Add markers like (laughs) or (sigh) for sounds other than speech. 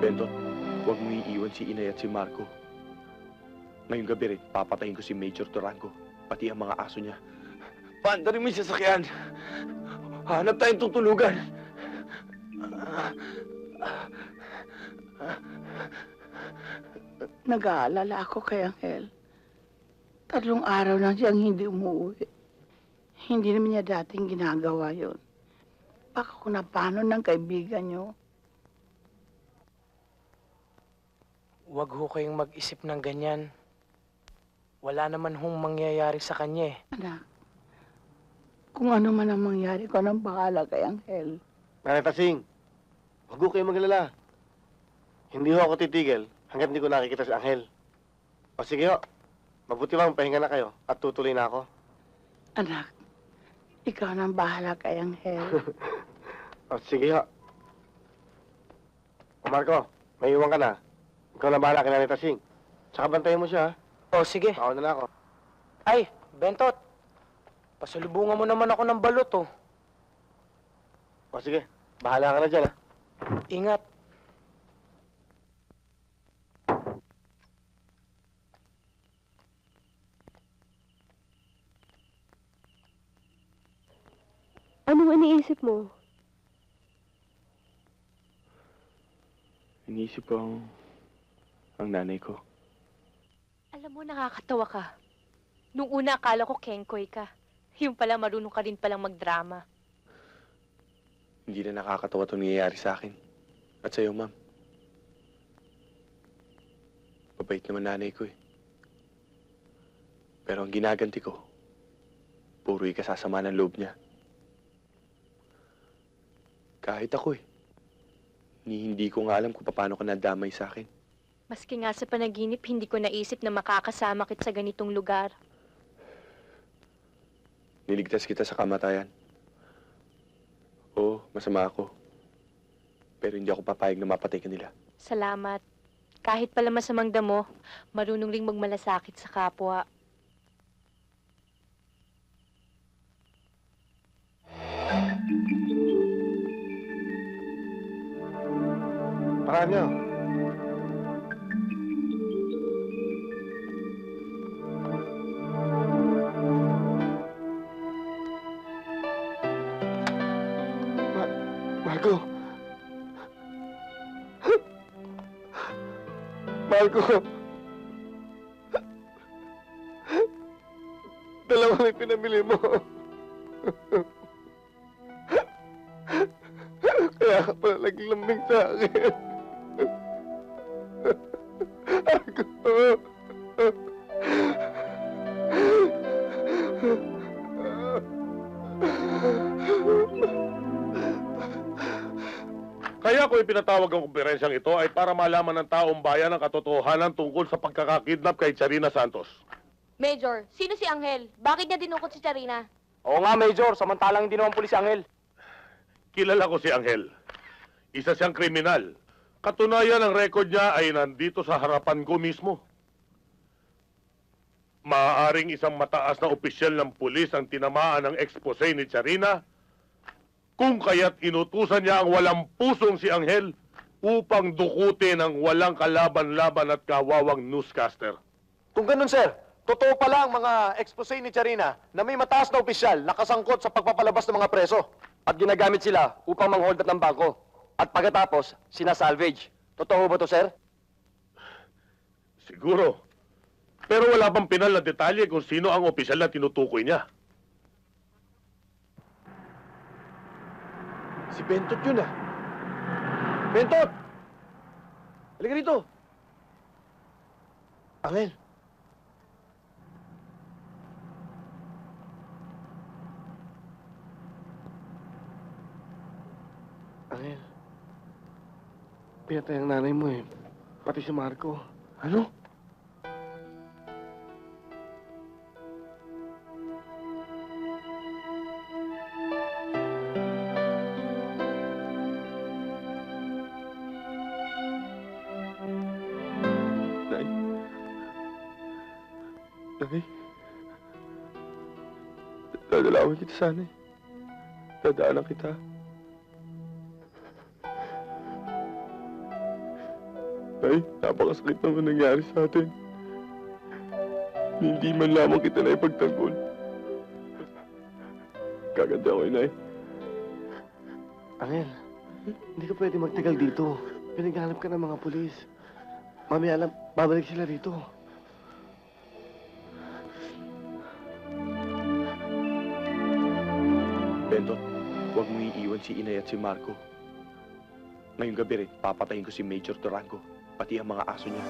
Bentot, huwag mong iiwan si Inay at si Marco. Ngayong gabi rin, papatayin ko si Major Durango, pati ang mga aso niya. Paandarin mo yung sasakyan. Hanap tayong tutulugan. Nag-aalala ako kay Angel. Tatlong araw na siyang hindi umuwi. Hindi naman niya dating ginagawa yon. Baka kung napano ng kaibigan niyo. Huwag ho kayong mag-isip ng ganyan. Wala naman hong mangyayari sa kanya eh. Anak, kung ano man ang mangyari ko, anong bahala kay Angel? Nanay Tasing, huwag ho kayong magalala. Hindi ho ako titigil hanggat hindi ko nakikita si Angel. O sige ho, mabuti bang pahinga na kayo at tutuloy na ako. Anak, ikaw nang bahala kay Angel. (laughs) O sige ho. O Marco, may iwan ka na. Ikaw na bahala kay Nanay Tasing. Tsaka bantayan mo siya, ha? O sige. Ako na na ako. Ay, Bentot. Pasalubungan mo naman ako ng balot oh. O sige, bahala ka na dyan, ha? Ingat. Anong iniisip mo? Iniisip ko ang, ang nanay ko. Alam mo, nakakatawa ka. Nung una, akala ko kengkoy ka. Yung pala, marunong ka rin palang magdrama. Hindi na nakakatawa itong nangyayari sa akin. At sa'yo, ma'am. Mabait naman nanay ko eh. Pero ang ginaganti ko, puro ikasasama ng loob niya. Kahit ako eh. Ni hindi ko nga alam kung paano ka nadamay sa akin. Maski nga sa panaginip, hindi ko naisip na makakasama kit sa ganitong lugar. Niligtas kita sa kamatayan. Oo, masama ako. Pero hindi ako papayag na mapatay ka nila. Salamat. Kahit pala masamang damo, marunong ring magmalasakit sa kapwa. Paraan nyo. Marco. Dalawang yung pinamili mo. Kaya ka pala naging lambing sa akin. Marco. Ipinatawag ang kumperensyang ito ay para malaman ng taong bayan ang katotohanan tungkol sa pagkakakidnap kay Charina Santos. Major, sino si Angel? Bakit niya dinukot si Charina? Oo nga, Major. Samantalang hindi naman pulis si Angel. Kilala ko si Angel. Isa siyang kriminal. Katunayan ang record niya ay nandito sa harapan ko mismo. Maaaring isang mataas na opisyal ng pulis ang tinamaan ng expose ni Charina kung kaya't inutusan niya ang walang pusong si Angel upang dukutin ang walang kalaban-laban at kawawang newscaster. Kung ganun, sir, totoo pala ang mga expose ni Charina na may mataas na opisyal nakasangkot sa pagpapalabas ng mga preso. at ginagamit sila upang manghold up ng bangko. At pagkatapos, sinasalvage. Totoo ba to, sir? Siguro. Pero wala bang pinal na detalye kung sino ang opisyal na tinutukoy niya? Si Bentot yun ah. Bentot! Halika rito. Angel. Angel. Pinatay ang nanay mo eh. Pati si Marco. Ano? Nay. Dadalawin kita sana eh. Dadaanan kita. Tay, napakasakit naman nangyari sa atin. Hindi man lamang kita na ipagtanggol. Kaganda ko, Inay. Angel, hindi ka pwede magtagal dito. Pinaghanap ka ng mga pulis. Mamaya alam, babalik sila rito. Bento, huwag mong iiwan si Inay at si Marco. Ngayong gabi rin, papatayin ko si Major Durango, pati ang mga aso niya.